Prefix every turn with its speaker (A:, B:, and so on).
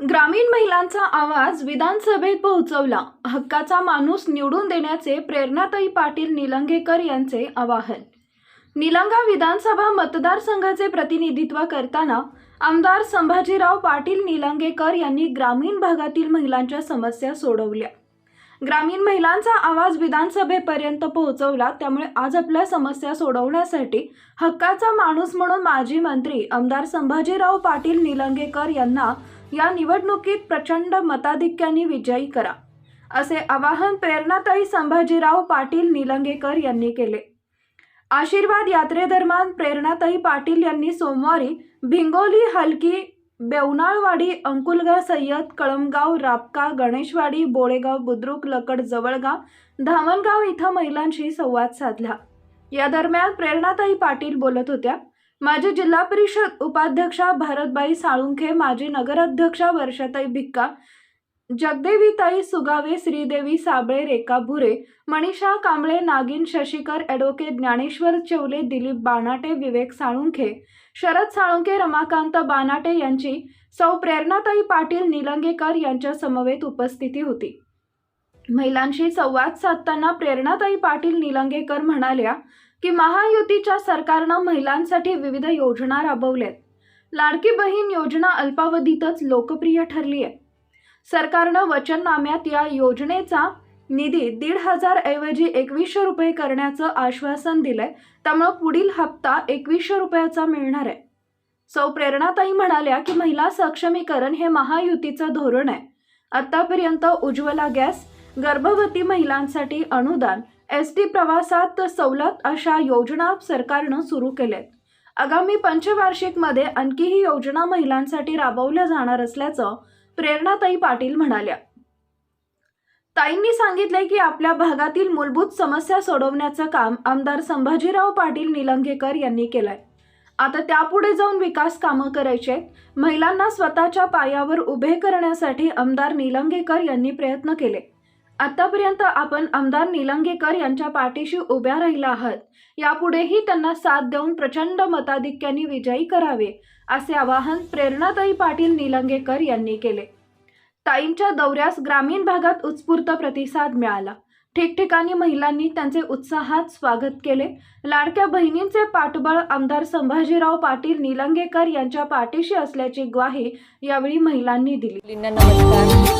A: ग्रामीण महिलांचा आवाज विधानसभेत पोहोचवला. हक्काचा माणूस निवडून देण्याचे प्रेरणाताई पाटील निलंगेकर यांचे आवाहन. निलंगा विधानसभा मतदारसंघाचे प्रतिनिधित्व करताना आमदार संभाजीराव पाटील निलंगेकर यांनी ग्रामीण भागातील महिलांच्या समस्या सोडवल्या. ग्रामीण महिलांचा आवाज विधानसभेपर्यंत पोहोचवला त्यामुळे आज आपल्या समस्या सोडवण्यासाठी हक्काचा माणूस म्हणून माजी मंत्री आमदार संभाजीराव पाटील निलंगेकर यांना या निवडणुकीत प्रचंड मताधिक्याने विजयी करा असे आवाहन प्रेरणाताई संभाजीराव पाटील निलंगेकर यांनी केले. आशीर्वाद यात्रेदरम्यान प्रेरणाताई पाटील यांनी सोमवारी भिंगोली हलकी बेवनाळवाडी अंकुलगाव सय्यद कळमगाव रापका गणेशवाडी बोळेगाव बुद्रुक लकड जवळगाव धामणगाव इथं महिलांशी संवाद साधला. या दरम्यान प्रेरणाताई पाटील बोलत होत्या माजी जिल्हा परिषद उपाध्यक्षा भारतबाई साळुंखे माजी नगराध्यक्षा वर्षाताई भिक्का जगदेवीताई सुगावे श्रीदेवी साबळे रेखा भुरे मनीषा कांबळे नागिन शशिकर ॲडव्होकेट ज्ञानेश्वर चेवले दिलीप बानाटे विवेक साळुंखे शरद साळुंखे रमाकांत बानाटे यांची सौ प्रेरणाताई पाटील निलंगेकर यांच्या समवेत उपस्थिती होती. महिलांशी संवाद साधताना प्रेरणाताई पाटील निलंगेकर म्हणाल्या की महायुतीच्या सरकारनं महिलांसाठी विविध योजना राबवल्यात. लाडकी बहीण योजना अल्पावधीतच लोकप्रिय ठरली आहे सरकारनं वचननाम्यात या योजनेचा निधी दीड हजार ऐवजी एकवीसशे रुपये करण्याचं आश्वासन दिलंय. त्यामुळं पुढील हप्ता एकवीसशे रुपयाचा मिळणार आहे. सौ प्रेरणाताई म्हणाल्या की महिला सक्षमीकरण हे महायुतीचं धोरण आहे. आतापर्यंत उज्ज्वला गॅस गर्भवती महिलांसाठी अनुदान एस टी प्रवासात सवलत अशा योजना सरकारनं सुरू केल्यात. आगामी पंचवार्षिकमध्ये आणखीही योजना महिलांसाठी राबवल्या जाणार असल्याचं प्रेरणाताई पाटील म्हणाल्या. ताईंनी सांगितले की आपल्या भागातील मूलभूत समस्या सोडवण्याचं काम आमदार संभाजीराव पाटील निलंगेकर यांनी केलंय. आता त्यापुढे जाऊन विकास कामं करायचे महिलांना स्वतःच्या पायावर उभे करण्यासाठी आमदार निलंगेकर यांनी प्रयत्न केले. आतापर्यंत आपण आमदार निलंगेकर यांच्या पाठीशी उभ्या राहिला आहात. यापुढेही त्यांना साथ देऊन प्रचंड मताधिक्याने विजयी करावे असे आवाहन प्रेरणाताई पाटील निलंगेकर यांनी केले. ताईंच्या दौऱ्यास ग्रामीण भागात उत्स्फूर्त प्रतिसाद मिळाला. ठिकठिकाणी महिलांनी त्यांचे उत्साहात स्वागत केले. लाडक्या बहिणींचे पाठबळ आमदार संभाजीराव पाटील निलंगेकर यांच्या पाठीशी असल्याची ग्वाही यावेळी महिलांनी दिली.
B: नमस्कार.